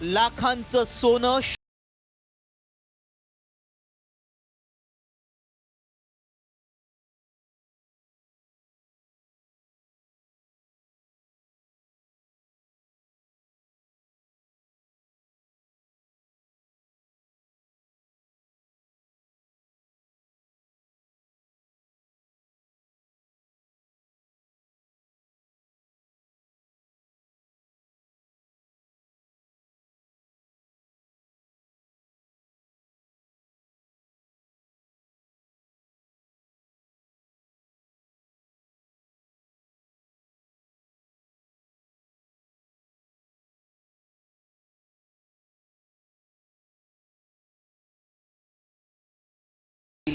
लाखांचं सोनं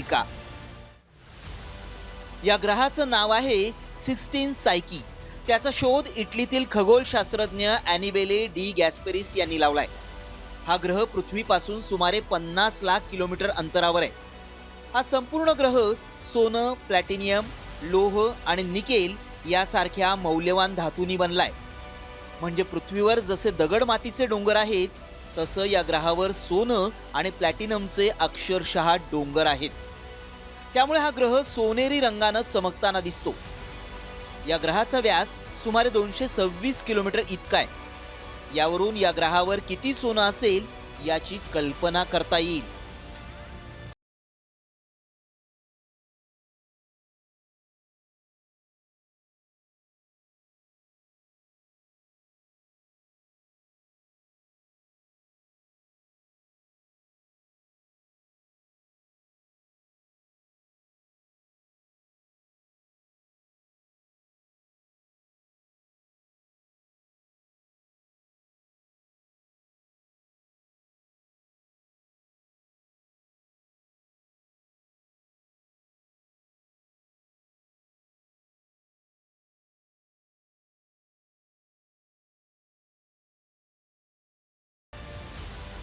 श- का? या ग्रहाचं नाव आहे सिक्स्टीन सायकी. त्याचा शोध इटलीतील खगोलशास्त्रज्ञ अॅनिबेले डी गॅस्पेरिस यांनी लावलाय. हा ग्रह पृथ्वीपासून सुमारे पन्नास लाख किलोमीटर अंतरावर आहे. हा संपूर्ण ग्रह सोनं प्लॅटिनियम लोह आणि निकेल यासारख्या मौल्यवान धातूंनी बनलाय. म्हणजे पृथ्वीवर जसे दगड मातीचे डोंगर आहेत तसं या ग्रहावर सोनं आणि प्लॅटिनमचे अक्षरशः डोंगर आहेत. त्यामुळे हा ग्रह सोनेरी रंगानं चमकताना दिसतो. या ग्रहाचा व्यास सुमारे दोनशे सव्वीस किलोमीटर इतका आहे. यावरून या ग्रहावर किती सोनं असेल याची कल्पना करता येईल.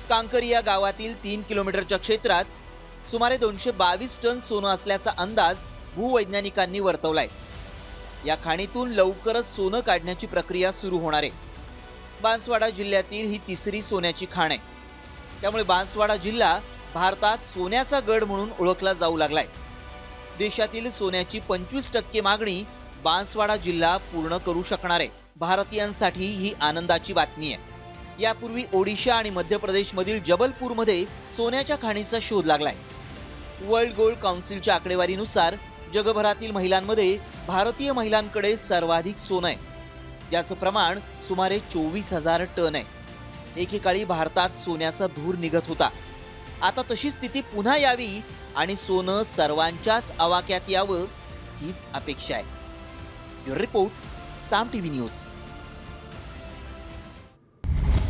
कांकरिया गावातील तीन किलोमीटरच्या क्षेत्रात सुमारे दोनशे बावीस टन सोनं असल्याचा अंदाज भूवैज्ञानिकांनी वर्तवलाय. या खाणीतून लवकरच सोनं काढण्याची प्रक्रिया सुरू होणार आहे. बांसवाडा जिल्ह्यातील ही तिसरी सोन्याची खाण आहे. त्यामुळे बांसवाडा जिल्हा भारतात सोन्याचा गड म्हणून ओळखला जाऊ लागलाय. देशातील सोन्याची पंचवीस टक्के मागणी बांसवाडा जिल्हा पूर्ण करू शकणार आहे. भारतीयांसाठी ही आनंदाची बातमी आहे. यापूर्वी ओडिशा आणि मध्य प्रदेशमधील जबलपूरमध्ये सोन्याच्या खाणीचा शोध लागलाय. वर्ल्ड गोल्ड काउन्सिलच्या आकडेवारीनुसार जगभरातील महिलांमध्ये भारतीय महिलांकडे सर्वाधिक सोनं आहे. ज्याचं प्रमाण सुमारे चोवीस हजार टन आहे. एकेकाळी भारतात सोन्याचा धूर निघत होता. आता तशी स्थिती पुन्हा यावी आणि सोनं सर्वांच्याच आवाक्यात यावं हीच अपेक्षा आहे. Report Saam TV news.